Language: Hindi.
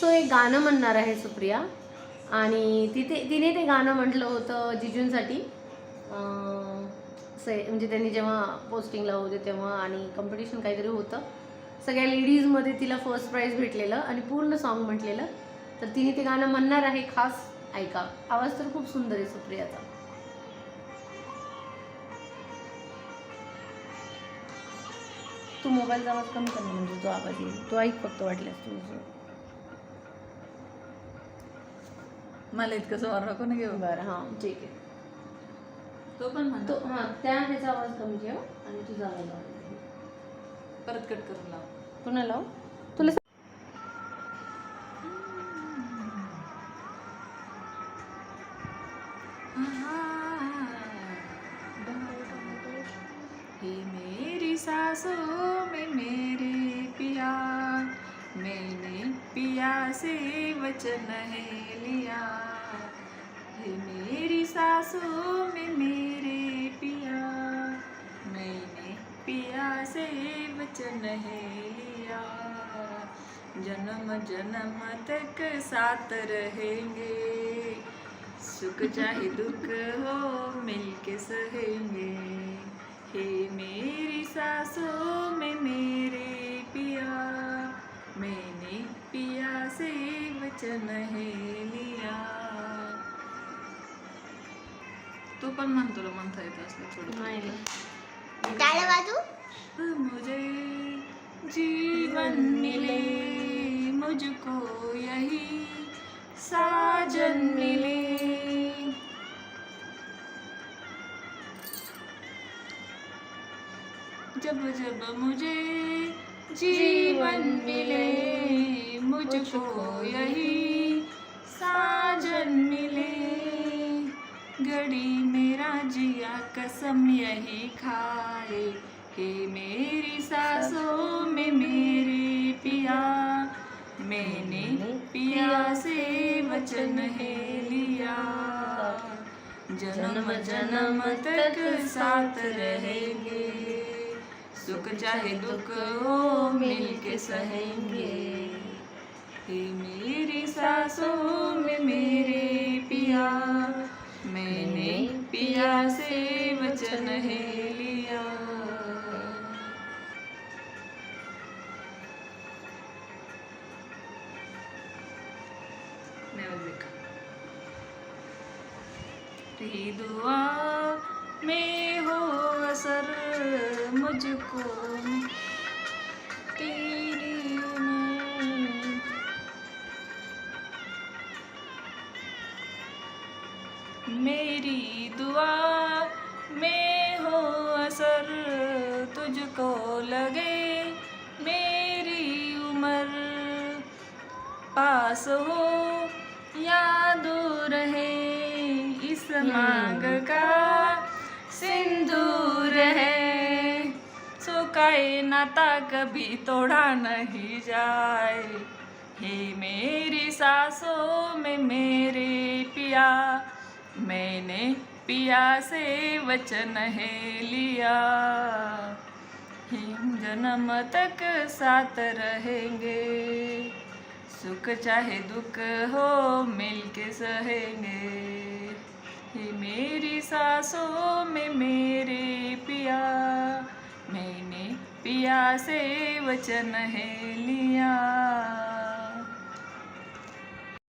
सो एक गाणं म्हणणार आहे सुप्रिया. आणि तिथे तिने ते गाणं म्हटलं होतं जिजूंसाठी. से म्हणजे त्यांनी जेव्हा पोस्टिंगला होते तेव्हा आणि कॉम्पिटिशन काहीतरी होतं. सगळ्या लेडीजमध्ये तिला फर्स्ट प्राईज भेटलेलं आणि पूर्ण सॉन्ग म्हटलेलं. तर तिने ते गाणं म्हणणार आहे खास ऐका. आवाज तर खूप सुंदर आहे सुप्रियाचा. तू मोबाईलचा आवाज कमी कर म्हणजे तो आवाज येईल. तो ऐक फक्त वाटल्यास तुझं. मला इतकं समोर नको ना घेऊ. बरं हां ठीक आहे. तो पण म्हणतो. तो हां त्या ह्याचा आवाज कमी ठेव आणि तुझा आवाज वाढव. परत कट करून लाव. पुन्हा लाव. तुला हे मेरी सासों में मेरे पिया मैंने पिया से वचन है लिया। हे मेरी सासों में मेरे पिया। मैंने पिया से वचन है लिया। जन्म जन्म तक साथ रहेंगे। सुख चाहे दुख हो मिलके सहेंगे। वचन है लिया। तू पण म्हण तुला म्हणता येत असलं थोडं. टाळ्या वाजू मुझे जीवन मिले मुझको यही साजन मिले। जब जब मुझे जीवन मिले मुझको यही साजन मिले। घड़ी मेरा जिया कसम यही खाए हे मेरी सासों में मेरे पिया। मैंने पिया से वचन है लिया। जन्म जन्म तक साथ रहेंगे। सुख चाहे दुख हो, मिलके सहेंगे। हे मेरी सासों में मेरे पिया, मैंने पिया से वचन है लिया। दुआ में हो असर मुझको तेरी मेरी दुआ में हो असर तुझको लगे मेरी उम्र। पास हो या दूर है इस मांग का सिंदूर है सुखाए नाता कभी तोड़ा नहीं जाए। हे मेरी सासों में मेरे पिया, मैंने पिया से वचन है लिया। हम जन्म तक साथ रहेंगे, सुख चाहे दुख हो मिलके सहेंगे। हे मेरी सासों में मेरे पिया पिया से वचन है लिया।